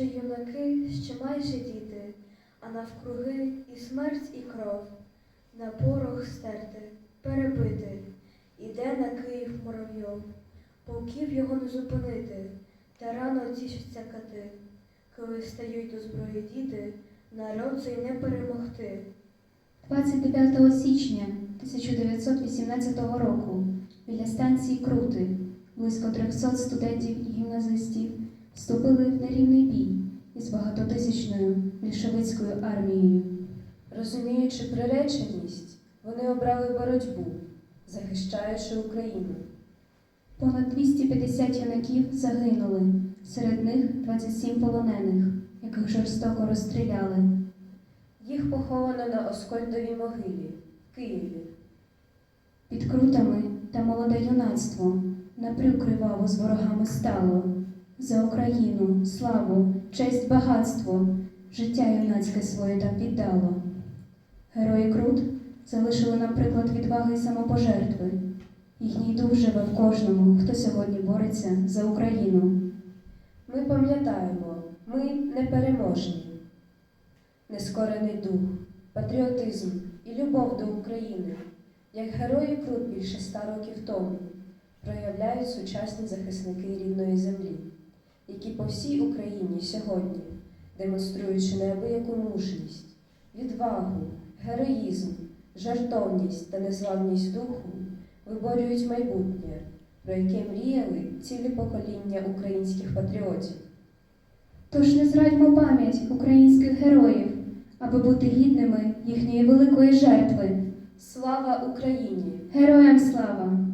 що юнаки ще майже діти, а навкруги і смерть, і кров, на порох стерти, перебити, іде на Київ муравйов. Полків його не зупинити, та рано тішаться кати. Коли стають до зброї діти, народ цей не перемогти. 29 січня 1918 року біля станції Крути близько 300 студентів і гімназистів вступили в нерівний бій із багатотисячною більшовицькою армією. Розуміючи приреченість, вони обрали боротьбу, захищаючи Україну. Понад 250 юнаків загинули, серед них 27 полонених, яких жорстоко розстріляли. Їх поховано на Оскольдовій могилі в Києві. Під крутами та молоде юнацтво напрю криваво з ворогами стало. За Україну, славу, честь, багатство, життя юнацьке своє там віддало. Герої Крут залишили нам приклад відваги і самопожертви. Їхній дух живе в кожному, хто сьогодні бореться за Україну. Ми пам'ятаємо, ми непереможні. Нескорений дух, патріотизм і любов до України, як герої Крут більше ста років тому, проявляють сучасні захисники рідної землі, які по всій Україні сьогодні, демонструючи неабияку мужність, відвагу, героїзм, жартовність та незламність духу, виборюють майбутнє, про яке мріяли цілі покоління українських патріотів. Тож не зрадьмо пам'ять українських героїв, аби бути гідними їхньої великої жертви. Слава Україні! Героям слава!